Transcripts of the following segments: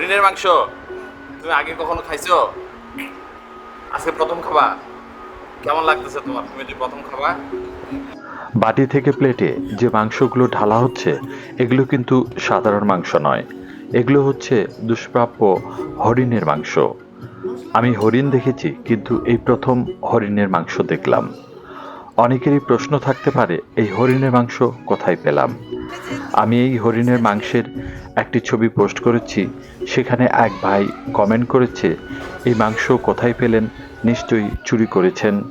হরিণের মাংস? তুমি আগে কখনো খাইছো? আজকে প্রথম খাবা। কেমন লাগতেছে তোমার? তুমি যে প্রথম খাবা। বাটি থেকে প্লেটে যে মাংসগুলো ঢালা হচ্ছে, এগুলো কিন্তু সাধারণ মাংস নয়। এগুলো হচ্ছে দুষ্প্রাপ্য হরিণের মাংস। আমি হরিণ দেখেছি, কিন্তু এই প্রথম হরিণের মাংস দেখলাম। অনেকেরই প্রশ্ন থাকতে পারে, এই হরিণের মাংস কোথায় পেলাম? আমি এই হরিণের মাংসের একটি ছবি পোস্ট করেছি। সেখানে এক ভাই কমেন্ট করেছে, এই মাংস কোথায় পেলেন? নিশ্চয়ই চুরি করেছেন।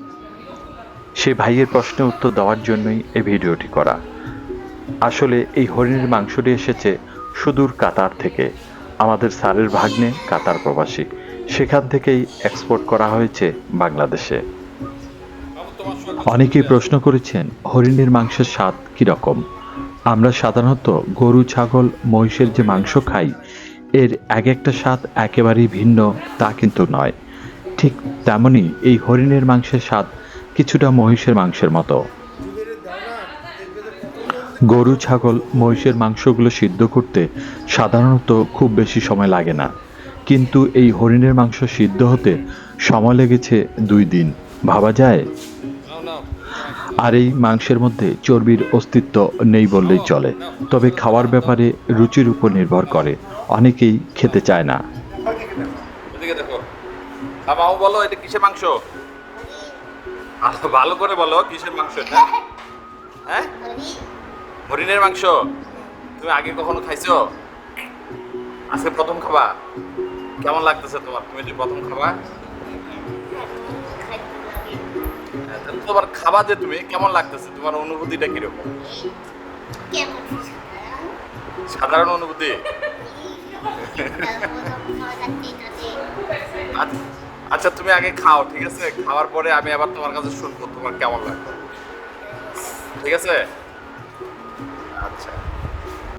সে ভাইয়ের প্রশ্নের উত্তর দেওয়ার জন্যই এই ভিডিওটি করা। আসলে এই হরিণের মাংসটি এসেছে সুদূর কাতার থেকে। আমাদের স্যারের ভাগ্নে কাতার প্রবাসী। সেখান থেকেই এক্সপোর্ট করা হয়েছে বাংলাদেশে। অনেকেই প্রশ্ন করেছেন, হরিণের মাংসের স্বাদ কীরকম? আমরা সাধারণত গরু, ছাগল, মহিষের যে মাংস খাই, এর এক একটা স্বাদ একেবারেই ভিন্ন, তা কিন্তু নয়। ঠিক তেমনই এই হরিণের মাংসের স্বাদ কিছুটা মহিষের মাংসের মতো। গরু, ছাগল, মহিষের মাংসগুলো সিদ্ধ করতে সাধারণত খুব বেশি সময় লাগে না। কিন্তু এই হরিণের মাংস সিদ্ধ হতে সময় লেগেছে দুই দিন। ভাবা যায় আর এই মাংসের মধ্যে চর্বির অস্তিত্ব নেই বললেই চলে। তবে খাওয়ার ব্যাপারে রুচির উপর নির্ভর করে। অনেকেই খেতে চায় না। ওদিকে বলো, এটা কিসের মাংস? ভালো করে বলো, কিসের মাংস হ্যাঁ? হরিণের মাংস? তুমি আগে কখনো খাইছো? আজকে প্রথম খাবা। কেমন লাগতেছে তোমার? তুমি যে প্রথম খাবা। তোমার খাবার যে তুমি কেমন লাগতেছে? তোমার অনুভূতিটা কীরকম? সাধারণ অনুভূতি? আচ্ছা- আচ্ছা তুমি আগে খাও, ঠিক আছে? খাওয়ার পরে আমি আবার তোমার কাছে শুনব, তোমার কেমন লাগবে ঠিক আছে? আচ্ছা।